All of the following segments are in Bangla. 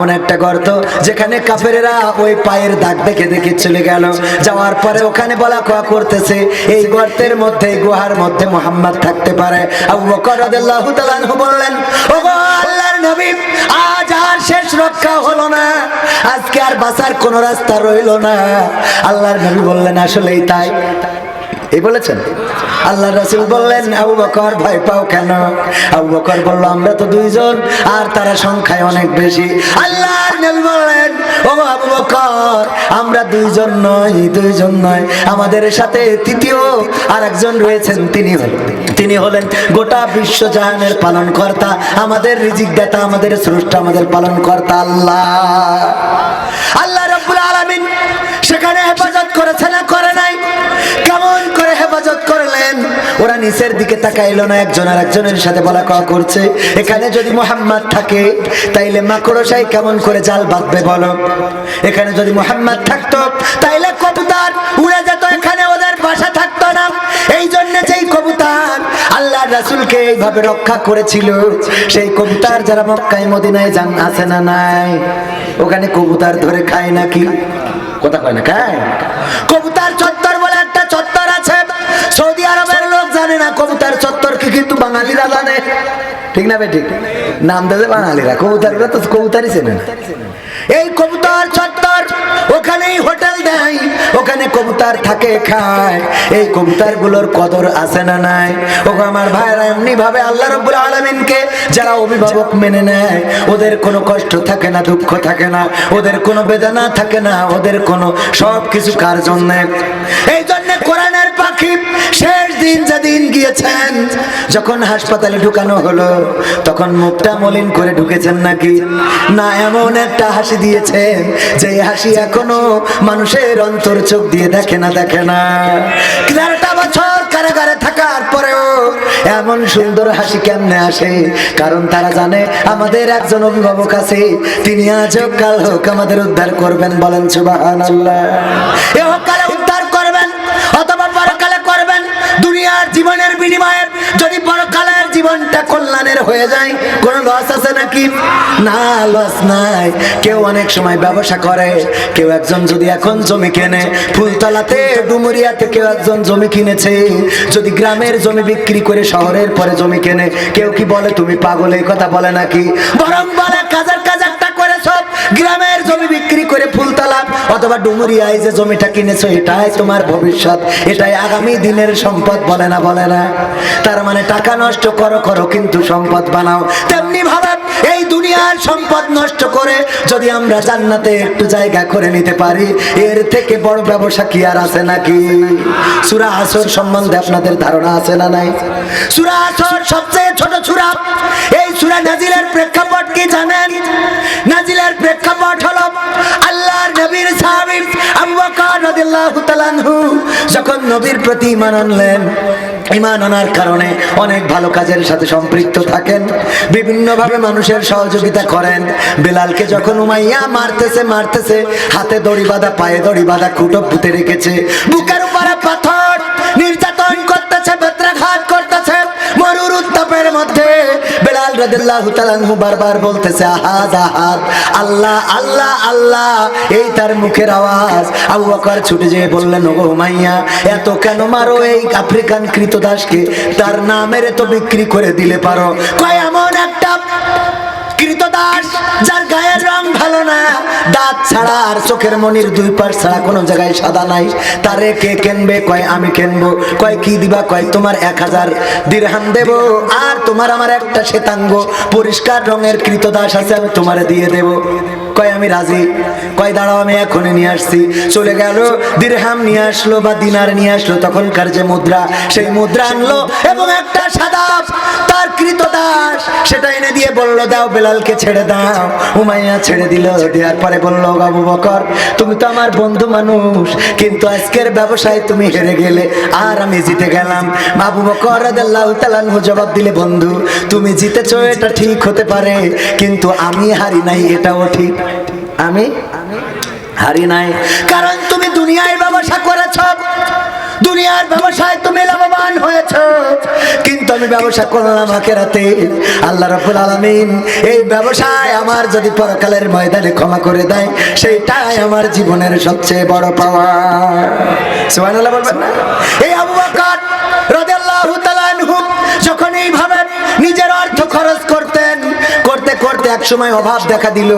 এমন একটা গর্ত যেখানে কাফেরেরা ওই পায়ের দাগ দেখে দেখে চলে গেল। যাওয়ার পরে ওখানে বলা কোয়া করতেছে, এই গর্তের মধ্যে, গুহার মধ্যে মোহাম্মদ থাকতে পারে। আবু বকর রাদিয়াল্লাহু তাআলা বললেন, ওগো আল্লাহর নবী, আজ আর শেষ রক্ষা হলো না। আজকে আর বাঁচার কোনো রাস্তা রইল না। আল্লাহর নবী বললেন, আসলেই তাই। এই বলেছেন? আল্লাহ রাসূল বললেন, আবু বকর, ভয় পাও কেন? আবু বকর বলল, আমরা তো দুইজন, আর তারা সংখ্যায় অনেক বেশি। আল্লাহ বললেন, ও আবু বকর, আমরা দুইজন নয় দুইজন নয়। আমাদের সাথে তৃতীয় আর একজন রয়েছেন, তিনি হলেন তিনি হলেন গোটা বিশ্ব জাহানের পালন কর্তা আমাদের রিজিক দাতা, আমাদের স্রষ্টা, আমাদের পালন কর্তা আল্লাহ। আল্লাহ রাব্বুল আলামিন সেখানে হেফাজত করেছে না করে ওরা নিচের দিকে তাকাইলো না একজন আর একজনের সাথে বলা কওয়া করছে এখানে যদি মোহাম্মদ থাকে তাইলে মাকড়সাই কেমন করে জাল বাঁধবে বলো? এখানে যদি মোহাম্মদ থাকতো তাইলে কবুতর উড়ে যেত এখানে ওদের বাসা থাকতো না। এই জন্য যেই কবুতর আল্লাহ রাসূলকে এইভাবে রক্ষা করেছিল সেই কবুতর যারা মক্কায় মদিনায় যান আছে না নাই? ওখানে কবুতর ধরে খায় নাকি? কথা কয় না। খায়। কবুতর চত্বর কি কিন্তু বাঙালিরা জানে? ঠিক না বেঠিক নাম দেবে বাঙালিরা। কবুতরগুলো তো কবুতারই চেনে এই কবুতার চত্বর ওখানেই হোটেল দেয় ওখানে থাকে, খায়। এই গুলোর কদর আছে না নাই? ও আমার ভাইরা এমনি ভাবে আল্লাহ রব্বুল আলমিনকে যারা অভিভাবক মেনে নেয়, ওদের কোনো কষ্ট থাকে না, দুঃখ থাকে না, ওদের কোনো বেদনা থাকে না, ওদের কোনো সব কিছু কার জন্য? এই জন্য কোরআনের পাখি শেষ দিন যেদিন গিয়েছেন, যখন হাসপাতালে ঢুকানো হলো, তখন মুখটা মলিন করে ঢুকেছেন নাকি? না, এমন একটা হাসি দিয়েছেন যে হাসি এখনও মানুষের অন্তর চোখ দিয়ে দেখে না দেখে না। তেরোটা বছর কারাগারে থাকার পরেও এমন সুন্দর হাসি কেমনে আসে? কারণ তারা জানে আমাদের একজন অভিভাবক আছে, তিনি আজ হোক, কাল হোক আমাদের উদ্ধার করবেন বলেন সুবাহান আল্লাহ হোক, উদ্ধার করবেন, অথবা পরকালে করবেন, দুনিয়ার জীবনের বিনিময়ে যদি পরকালের জীবনটা কল্যাণের হয়ে যায়, কোন লস আছে নাকি? না লস নাই। কেউ অনেক সময় ব্যবসা করে, কেউ একজন যদি এখন জমি কেনে, ফুলতলাতে, ডুমুরিয়াতে কেউ একজন জমি কিনেছে, যদি গ্রামের জমি বিক্রি করে শহরের পরে জমি কেনে, কেউ কি বলে, তুমি পাগল? এই কথা বলে নাকি? বরং বলে, কাজার কাজারটা করে সব গ্রামের জমি বিক্রি করে ফুলতলা অথবা ডুমুরিয়ায় যে জমিটা কিনেছো, এটাই তোমার ভবিষ্যৎ। এটাই আগামী দিনের সম্পদ, বলে না বলে না। তার মানে টাকা নষ্ট করো করো, কিন্তু সম্পদ বানাও। তেমনি ভাবে এই দুনিয়ার সম্পদ নষ্ট করে যদি আমরা জান্নাতে একটু জায়গা করে নিতে পারি, এর থেকে বড় ব্যবসা কি আর আছে নাকি? সুরা আসর সম্বন্ধে আপনাদের ধারণা আছে না নাই? সুরা আসর সবচেয়ে ছোট সুরা। এই সুরা নাজিলের প্রেক্ষাপট কি জানেন? নাজিলের প্রেক্ষাপট হলো আল্লাহর নবীর সাহাবী আবু বকর রাদিয়াল্লাহু তাআলা যখন নবীর প্রতি ঈমান আনলেন ঈমান আনার কারণে অনেক ভালো কাজের সাথে সম্পৃক্ত থাকেন। বিভিন্নভাবে মানুষের সহযোগিতা করেন। বেলালকে যখন উমাইয়া মারতেছে মারতেছে, হাতে দড়ি বাঁধা, পায়ে দড়ি বাঁধা, খুঁটো পুঁতে রেখেছে, বুকের উপরে পাথর মধ্যে বেলাল রাদিয়াল্লাহু তাআলা বারবার বলতেছে আহাদ আহাদ আল্লাহ আল্লাহ আল্লাহ। এই তার মুখের আওয়াজ। আবু বকর ছুটে যেয়ে বললেন, ওগো মাইয়া, এত কেন মারো এই আফ্রিকান কৃতদাসকে তার নামের তো বিক্রি করে দিলে পারো। কয় কৃতদাস, যার গায়ের রং ভালো না, দাঁত ছাড়া আর চোখের মনির দুই পাশ ছাড়া কোনো জায়গায় সাদা নাই। তারে কে কিনবে, কয় আমি কিনবো, কয় কি দিবা, কয় তোমার এক হাজার দিরহাম দেব, আর তোমার আমার একটা শ্বেতাঙ্গ। পরিষ্কার রঙের কৃতদাস আছে, আমি তোমারে দিয়ে দেব। কয়, আমি রাজি? কয়, দাঁড়াও, আমি এখনই নিয়ে আসছি। চলে গেল, দিরহাম নিয়ে আসলো বা দিনার নিয়ে আসলো, তখনকার যে মুদ্রা, সেই মুদ্রা আনলো এবং একটা সাদা তার কৃতদাস সেটা এনে দিয়ে বলল, দাও বেলালকে ছেড়ে দাও। উমাইয়া ছেড়ে দিল, দেওয়ার পরে বলল বাবু বকর, তুমি তো আমার বন্ধু মানুষ, কিন্তু আজকের ব্যবসায় তুমি হেরে গেলে, আর আমি জিতে গেলাম। বাবু বকর আনহু জবাব দিলে, বন্ধু, তুমি জিতেছো, এটা ঠিক হতে পারে, কিন্তু আমি হারি নাই, এটাও ঠিক আমি? হারি নাই। কারণ তুমি দুনিয়ায় ব্যবসা করেছ। দুনিয়ার ব্যবসায় তুমি লাভবান হয়েছ। কিন্তু আমি ব্যবসা করলাম আখেরাতে আল্লাহ রাব্বুল আলামিন এই ব্যবসায় আমার যদি পরকালের ময়দানে ক্ষমা করে দেয়, সেইটাই আমার জীবনের সবচেয়ে বড় পাওয়া সুবহানাল্লাহ বলবেন এই এক সময় অভাব দেখা দিল।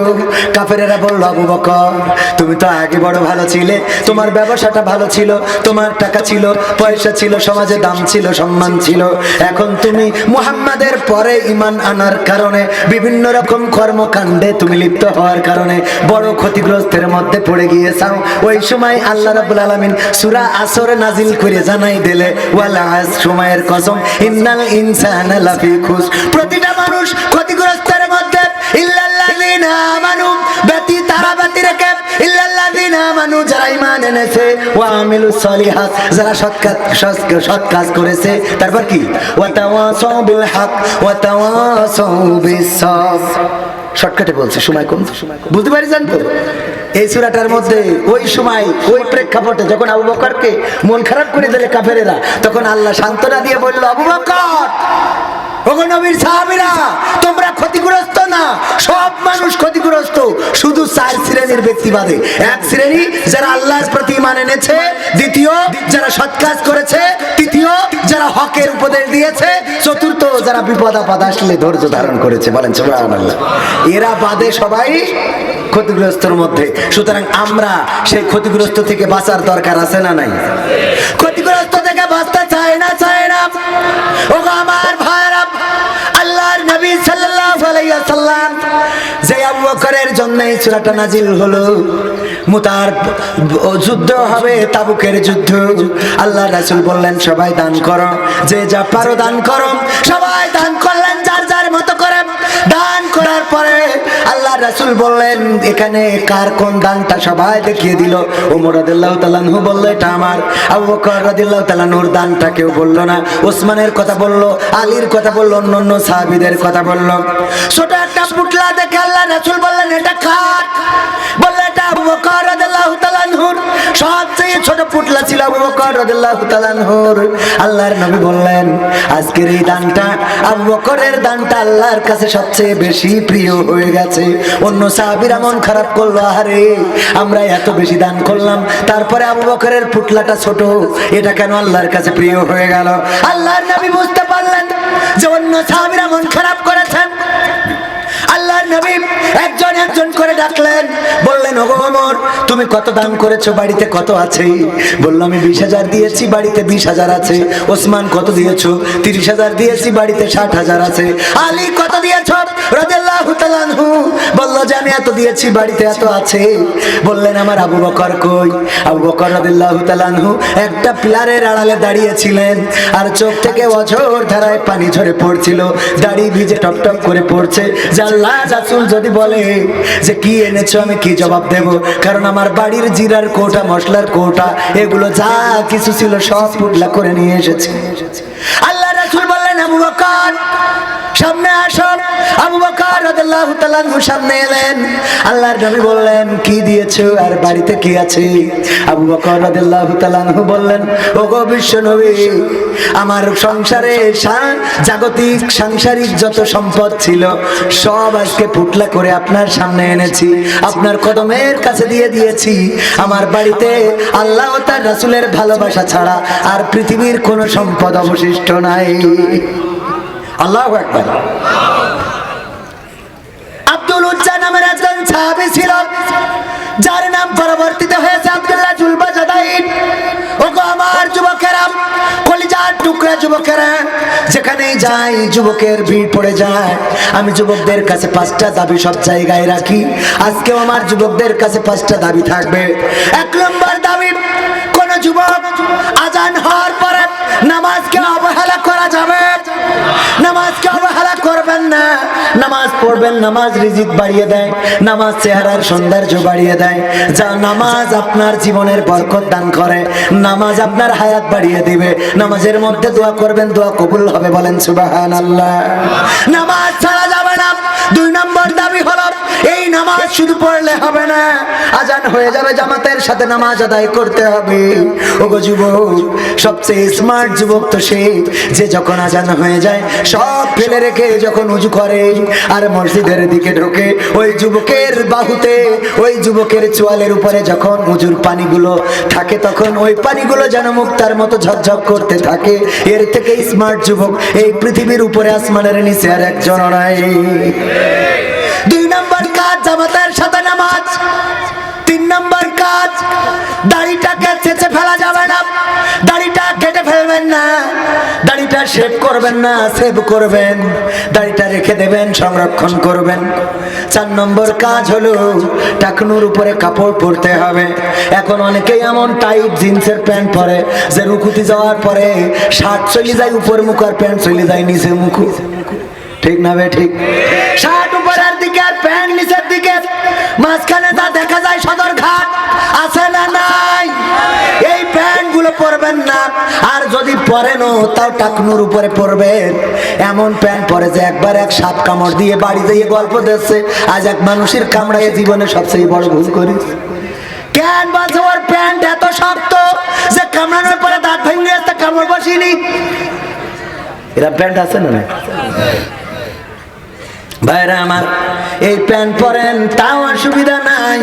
কাফেরেরা বলল, আবু বকর, তুমি তো আগে বড় ভালো ছিলে। তোমার ব্যবসাটা ভালো ছিল, তোমার টাকা ছিল, পয়সা ছিল, সমাজে দাম ছিল, সম্মান ছিল। এখন তুমি মুহাম্মাদের পরে ইমান আনার কারণে, বিভিন্ন রকম কর্মকাণ্ডে তুমি লিপ্ত হওয়ার কারণে, বড় ক্ষতিগ্রস্তের মধ্যে পড়ে গিয়েছাও। ওই সময় আল্লাহ রাব্বুল আলামিন সূরা আসরে নাজিল করে জানাই দিলে, ওয়ালা সময়ের কসম, ইন্নাল ইনসানা আমানু যারা ঈমান এনেছে, ওয়া সলিহাত, যারা সৎ কাজ, সৎ- কাজ করেছে, তারপর কি? ওয়া তাওয়াসাউ বিল হক ওয়া শর্টকাটে বলছে, সময় কম। বুঝতে পারিছেন তো? এই সূরাটার মধ্যে ওই সময়, ওই প্রেক্ষাপটে যখন আবু বকরকে মন খারাপ করে দিলে কাফেরেরা, তখন আল্লাহ সান্ত্বনা দিয়ে বলল, আবু বকর নবীর সাহাবীরা, তোমরা ক্ষতিগ্রস্ত না। সব মানুষ ক্ষতিগ্রস্ত, শুধু চার শ্রেণির ব্যক্তি বাদে। এক শ্রেণি যারা আল্লাহর প্রতি ইমান এনেছে, দ্বিতীয় যারা সৎ কাজ করেছে, তৃতীয় যারা হকের উপদেশ দিয়েছে, চতুর্থ যারা বিপদ আপদ আসলে ধৈর্য ধারণ করেছে। বলেন, সুবহানাল্লাহ। এরা বাদে সবাই ক্ষতিগ্রস্তর মধ্যে। সুতরাং আমরা সেই ক্ষতিগ্রস্ত থেকে বাঁচার দরকার আছে না নাই? ক্ষতিগ্রস্ত থেকে বাঁচতে চায় না চায় না। ও আমার ভাইরা আল্লাহর নবী সাল্লাল্লাহু আলাইহি ওয়াসাল্লাম যে আবু বকরের জন্য এই সূরাটা নাজিল হলো, মুতার যুদ্ধ হবে তাবুকের যুদ্ধ। আল্লাহ রাসূল বললেন, সবাই দান করো, যে যা পারো দান করো। সবাই দান করলেন, যার যার মতো করে দান করার পরে আল্লাহ রাসূল বললেন, এখানে কার কোন দানটা সবাই দেখিয়ে দিল? ওমর রাদিয়াল্লাহু তাআলা আনহু বলল, এটা আমার। আবু বকর রাদিয়াল্লাহু তাআলা নূর দানটা কেউ বলল না। ওসমানের কথা বলল, আলীর কথা বলল অন্য সাহাবিদের কথা বলল। ছোট একটা পুটলা দেখে আল্লাহ রাসূল বললেন, এটা কার? বলল, এটা আবু বকর রাদিয়াল্লাহু তাআলা আনহুর। সবচেয়ে ছোট পুটলা ছিল আবু বকর রাদিয়াল্লাহু তাআলা আল্লাহর নবী বললেন, আজকের এই দানটা আবু বকরের দানটা আল্লাহর কাছে সবচেয়ে বেশি প্রিয় হয়ে গেছে। অন্য সাহাবিরা মন খারাপ করল আরে আমরা এত বেশি দান করলাম। তারপরে আবু বকরের পুটলাটা ছোট, এটা কেন আল্লাহর কাছে প্রিয় হয়ে গেল? আল্লাহর নবী বুঝতে পারলেন যে অন্য সাহাবিরা মন খারাপ করেছেন। আল্লাহর নবী একজন একজন করে ডাকলেন। বললেন, ওগো ওমর তুমি কত দান করেছ? বাড়িতে কত আছে? আমি বিশ হাজার দিয়েছি, বাড়িতে বিশ হাজার আছে। ওসমান, কত দিয়েছ? তিরিশ হাজার দিয়েছি, বাড়িতে ষাট হাজার আছে। আলী, কত দিয়েছ? এত বললেন, আমার আবু কই? আবু একটা পিলারের আড়ালে দাঁড়িয়েছিলেন আর চোখ থেকে অঝোর ধারায় পানি ঝরে পড়ছিল। ভিজে টপ করে পড়ছে। আল্লাহ রাসূল যদি বলে যে কি এনেছো, আমি কি জবাব দেব? কারণ আমার বাড়ির জিরার কোটা, মশলার কোটা, এগুলো যা কিছু ছিল সব পুটলা করে নিয়ে এসেছে। আল্লাহ রাসুল বললেন, আবু বকর, সামনে আসো। আবু বকর রাদিয়াল্লাহু তাআলা সামনে এলেন। আল্লাহর নবী বললেন, কি দিয়েছ? আর বাড়িতে কি আছে? আবু বকর রাদিয়াল্লাহু তাআলা বললেন, ওগো বিশ্ব নবী, আমার সংসারে জাগতিক, সাংসারিক যত সম্পদ ছিল, সব আজকে পুটলা করে আপনার সামনে এনেছি। আপনার কদমের কাছে দিয়ে দিয়েছি। আমার বাড়িতে আল্লাহ তার রাসূলের ভালোবাসা ছাড়া আর পৃথিবীর কোনো সম্পদ অবশিষ্ট নাই। আল্লাহ একবার আব্দুল উজ্জা নামের একজন সাহাবী ছিল যার নাম পরবর্তীতে হয়েছে আব্দুল্লাহ জুলবা জাদাইন ওগো আমার যুবকেরা, কলিজার টুকরা যুবকেরা, যেখানেই যাই যুবকের ভিড় পড়ে যায়। আমি যুবকদের কাছে পাঁচটা দাবি সব জায়গায় রাখি। আজকেও আমার যুবকদের কাছে পাঁচটা দাবি থাকবে। এক নম্বর দাবি যুবক, আজান হওয়ার পরে নামাজকে অবহেলা করা যাবে। নামাজকে অবহেলা করবেন না। নামাজ পড়বেন, নামাজ রিজিক বাড়িয়ে দেয়, নামাজ চেহারার সৌন্দর্য বাড়িয়ে দেয়। যা নামাজ আপনার জীবনের বরকত দান করে, নামাজ আপনার হায়াত বাড়িয়ে দিবে। নামাজের মধ্যে দোয়া করবেন, দোয়া কবুল হবে বলেন সুবাহান আল্লাহ নামাজ ছাড়া যাবে না। দুই নম্বর দাবি হলো, এই নামাজ শুধু পড়লে হবে না, আজান হয়ে যাবে জামাতের সাথে নামাজ আদায় করতে হবে। ওগো যুবক, সবচেয়ে স্মার্ট যুবক তো সে, যে যখন আজান হয়ে যায়, সব ফেলে রেখে যখন উজু করে আর মসজিদের দিকে ঢোকে, ওই যুবকের বাহুতে, ওই যুবকের চোয়ালের উপরে যখন উজুর পানিগুলো থাকে, তখন ওই পানিগুলো যেন মুক্তার মতো ঝকঝক করতে থাকে। এর থেকে স্মার্ট যুবক, এই পৃথিবীর উপরে আসমানের নিচে আর একজন দুই নম্বর কাজ জামাতের সাথে নামাজ, তিন নম্বর কাজ দাড়িটাকে চেঁচে ফেলা যাবে না। দাড়িটা কেটে ফেলবেন না। দাড়িটা শেভ করবেন না সেভ করবেন। দাড়িটা রেখে দেবেন, সংরক্ষণ করবেন। চার নম্বর কাজ হলো টাকনুর উপরে কাপড় পরতে হবে। এখন অনেকেই এমন টাইট জিন্সের প্যান্ট পরে যে রুকুতি যাওয়ার পরে শার্ট চলে যায়, উপর মুখ আর প্যান্ট চলে যায়, নিচে মুখ। ঠিক না বে, ঠিক? শার্ট উপরের দিকে আর প্যান্ট নিচের দিকে। মাঝখানে তা দেখা যায় সদর ঘাট আছে না নাই? আর যদি পরেনও তাও টাকনুর উপরে পরবেন এমন প্যান্ট পরে যে একবার এক সাপ কামড় দিয়ে বাড়ি দিয়ে গল্প দিচ্ছে। আজ এক মানুষের কামড়াইয়ে জীবনে সবচেয়ে বড় ভুল করি কেন বলছে ওর প্যান্ট এত শক্ত যে কামড়ানোর পরে দাঁত ভেঙে আসতে কামড় বসিনি? এরা প্যান্ট আছে না ভাইরা আমার, এই প্যান্ট পরেন, তাও অসুবিধা নাই।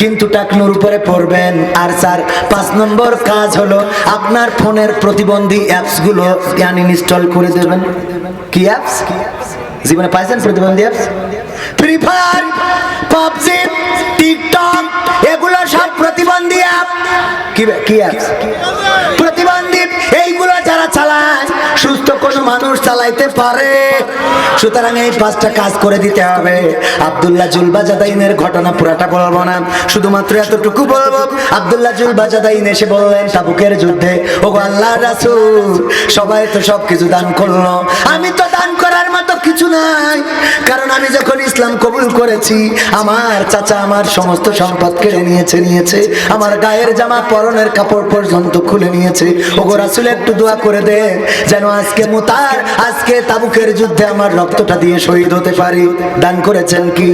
কিন্তু টাকনুর উপরে পড়বেন। আর স্যার, পাঁচ নম্বর কাজ হলো আপনার ফোনের প্রতিবন্ধী অ্যাপসগুলো ইনস্টল করে দেবেন। কি অ্যাপস? জীবনে পাইছেন প্রতিবন্ধী apps? Free fire, PUBG, TikTok, এগুলো সব প্রতিবন্ধী অ্যাপ। কি কি অ্যাপস? প্রতিবন্ধী এইগুলো যারা চালায়, সুস্থ কোনো মানুষ চালাইতে পারে। সুতরাং এই পাঁচটা কাজ করে দিতে হবে। আব্দুল্লাহ জুলবাজাদাইনের ঘটনা পুরাটা বলব না, শুধুমাত্র এতটুকু বলব। আব্দুল্লাহ জুলবাজাদাইন এসে বললেন, তাবুকের যুদ্ধে ও আল্লাহ রাসূল, সবাই তো সব কিছু দান করল। আমি তো দান করার মতো কিছু নাই, কারণ আমি যখন ইসলাম কবুল করেছি, আমার চাচা আমার সমস্ত সম্পদ কেড়ে নিয়েছে নিয়েছে। আমার গায়ের জামা পরনের কাপড় পর্যন্ত খুলে নিয়েছে। ওগো রাসূল একটু দোয়া করে দে, যেন আজকে মুতার, আজকে তাবুকের যুদ্ধে আমার রক্তটা দিয়ে শহীদ হতে পারি। দান করেছেন কি?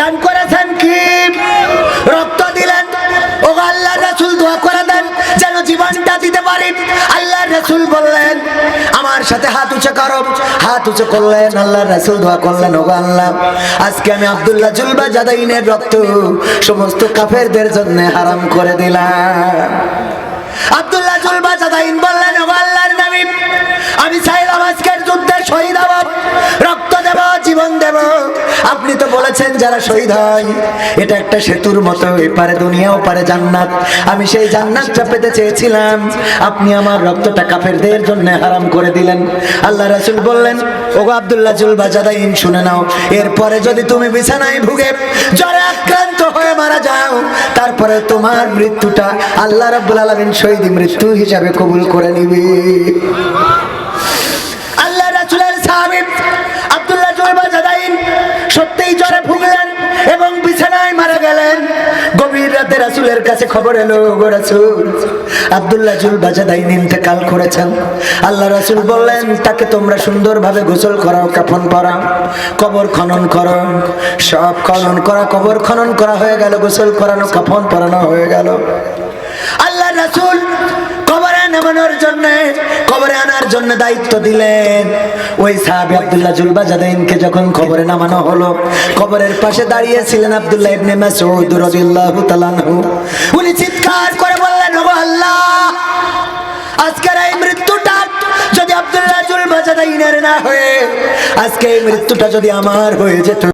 দান করেছেন কি? রক্ত দিলেন। ও আল্লাহ রাসূল দোয়া করে দেন, যেন জীবনটা দিতে পারি। আল্লাহ রাসূল বললেন, আমার সাথে হাত উঁচু করো। হাত উঁচু করলেন আল্লাহ রাসূল দোয়া করলেন ও আল্লাহ, আজকে আমি আব্দুল্লাহ জুলবা জাদাইনের রক্ত সমস্ত কাফেরদের জন্য হারাম করে দিলাম। আব্দুল্লাহ জুলবা জাদাইন বললেন আল্লাহর নবী। আমি চাইলাম আজকের আপনি তো বলেছেন যারা শহীদ হয়, এটা একটা সেতুর মতো, এপারে দুনিয়া, ওপারে জান্নাত। আমি সেই জান্নাতটা পেতে চেয়েছিলাম। আপনি আমার রক্তটা কাফেরদের জন্য হারাম করে দিলেন। আল্লাহ রাসূল বললেন, ওগো আব্দুল্লাহ জুল বাজাদাইন শুনে নাও। এরপরে যদি তুমি বিছানায় ভুগে, জ্বরে আক্রান্ত হয়ে মারা যাও, তারপরে তোমার মৃত্যুটা আল্লাহ রাব্বুল আলামিন শহীদ মৃত্যু হিসাবে কবুল করে নিবে। রাতে রাসুলের কাছে খবর এলো গো রাসূল, আব্দুল্লাহ জুলবা নিনতে কাল করেছেন। আল্লাহ রাসুল বললেন, তাকে তোমরা সুন্দরভাবে গোসল করাও, কাফন পরাও, কবর খনন করো, সব খনন করা, কবর খনন করা হয়ে গেল, গোসল করানো, কাফন পরানো হয়ে গেল। আল্লাহ রাসূল নামানোর জন্য, কবরে আনার জন্য দায়িত্ব দিলেন। ওই আব্দুল্লাহ জুলবা জাদাইনকে যখন কবরে নামানো হলো, কবরের পাশে দাঁড়িয়ে ছিলেন আব্দুল্লাহ ইবনে মাসউদ রাদিয়াল্লাহু তাআলা উনি চিৎকার করে বললেন আল্লাহ, আজকের এই মৃত্যুটা যদি আব্দুল্লাহ জুলবা জাদাইনের না হয়ে, আজকে এই মৃত্যুটা যদি আমার হয়ে যেত